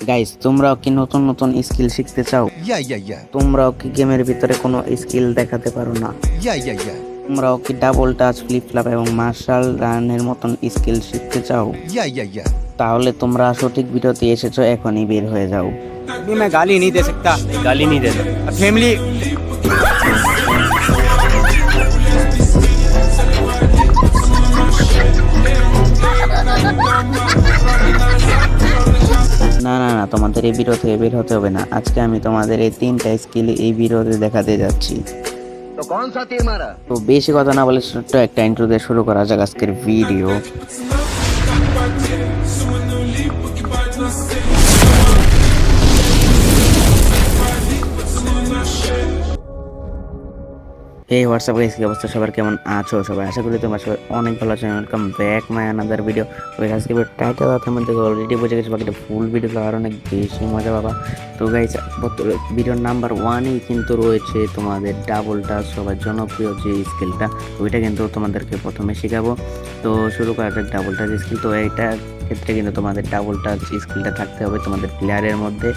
Guys তোমরাও কি নতুন নতুন স্কিল শিখতে চাও Yeah, yeah, yeah. তোমরাও কি গেমের ভিতরে কোনো স্কিল দেখাতে পারো না Yeah, yeah, yeah. তোমরাও কি ডাবল টাচ ফ্লিপ ফ্লাপ এবং মার্শাল রানের মতন স্কিল শিখতে চাও Yeah, yeah, yeah. তাহলে তোমরা সঠিক ভিডিওতে এসেছো এখনই বের হয়ে যাও अभी मैं गाली नहीं दे सकता गाली नहीं दे सकता फैमिली তোমাদের এই ভিডিও থেকে বের হতে হবে না। আজকে আমি তোমাদের এই তিনটা স্কিল এই ভিডিওতে দেখাতে যাচ্ছি। তো বেশি কথা না বলে ছোট্ট একটা ইন্ট্রো দিয়ে শুরু করা যাক আজকের ভিডিও এই হোয়াটসঅ্যাপ গাইস কি অবস্থা? সবার কেমন আছো? সবাই আশা করি তোমরা সবাই অনেক ভালো আছো। Welcome back my another video আজকে টাইটেল আছে আমাদের অলরেডি বুঝে গেছো, বাকিটা ফুল ভিডিও আর অনেক বেশি মজা পাবা। তো গাইস ভিডিওর নাম্বার ওয়ানেই কিন্তু রয়েছে তোমাদের ডাবল টাচ সবার জনপ্রিয় যে স্কিলটা, ওইটা কিন্তু তোমাদেরকে প্রথমে শেখাবো। তো শুরু করা যাক ডাবল টাচ স্কিল, তো এইটা ক্ষেত্রে কিন্তু তোমাদের ডাবল টাচ স্কিলটা থাকতে হবে তোমাদের প্লেয়ারের মধ্যে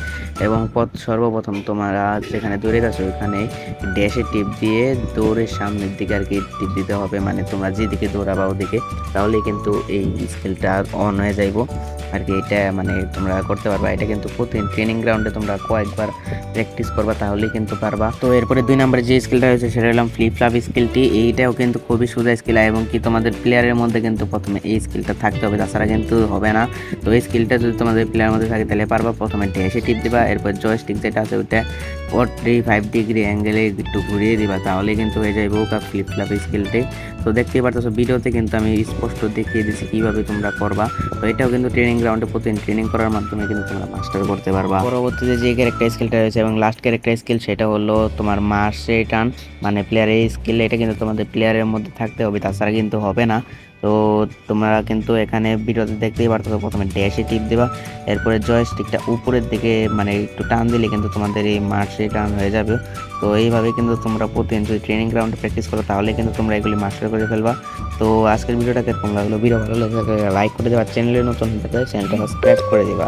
এবং পথ সর্বপ্রথম তোমরা যেখানে দৌড়ে গেছো ওইখানে ড্যাশে টিপ দিয়ে দৌড়ের সামনের দিকে আর কি টিপ দিতে হবে। মানে তোমরা যেদিকে দৌড়াবা ওদিকে তাহলে কিন্তু এই স্কিলটা অন হয়ে যাইবো। আর কি এটা মানে তোমরা করতে পারবা। এটা কিন্তু প্রতিদিন ট্রেনিং গ্রাউন্ডে তোমরা কয়েকবার প্র্যাকটিস করবা, তাহলেই কিন্তু পারবা। তো এরপরে দুই নম্বরে যে স্কিলটা রয়েছে, সেটা হলাম ফ্লিপ ফ্লাপ স্কিলটি এইটাও কিন্তু খুবই সোজা স্কিল এবং কি তোমাদের প্লেয়ারের মধ্যে কিন্তু প্রথমে এই স্কিলটা থাকতে হবে, তাছাড়া কিন্তু হবে না। তো এই স্কিলটা যদি তোমাদের প্লেয়ারের মধ্যে থাকে, তাহলে পারবা প্রথমে ড্যাশে টিপ দিবা, এরপর জয়স্টিক যেটা আছে, ওইটা ফোর্টি ফাইভ ডিগ্রি অ্যাঙ্গেলে একটু ঘুরিয়ে দিবা, তাহলে কিন্তু হয়ে যাবে ওকা ফ্লিপ ফ্লাপ স্কিলটি তো দেখতেই পারতেছো, ভিডিওতে কিন্তু আমি স্পষ্ট দেখিয়ে দিচ্ছি কীভাবে তোমরা করবা। তো এটাও কিন্তু ট্রেনিং গ্রাউন্ডে প্রতিদিন ট্রেনিং করার মাধ্যমে কিন্তু তোমরা মাস্টার করতে পারবা। পরবর্তীতে যে ক্যারেক্টার স্কিলটা রয়েছে এবং লাস্ট ক্যারেক্টার স্কিল সেটা হলো তোমার মার্সে টান মানে প্লেয়ারের স্কিল এটা কিন্তু তোমাদের প্লেয়ারের মধ্যে থাকতে হবে, তাছাড়া কিন্তু হবে না। তো তোমরা কিন্তু এখানে ভিডিওতে দেখতেই পারতো প্রথমে ড্যাশে টিপ দেবা, এরপরে জয়স্টিকটা উপরের দিকে মানে একটু টান দিলে কিন্তু তোমাদের এই মার্শে টান হয়ে যাবে। তো এইভাবে কিন্তু তোমরা প্রতিদিন যদি ট্রেনিং গ্রাউন্ডে প্র্যাকটিস করো, তাহলে কিন্তু তোমরা এগুলি মাস্টার করে ফেলবা। তো আজকের ভিডিওটাকে তোমরা লাগল? ভিডিও ভালো লাইক করে দেবা চ্যানেলে নতুন হতে চ্যানেলটা সাবস্ক্রাইব করে দেবা।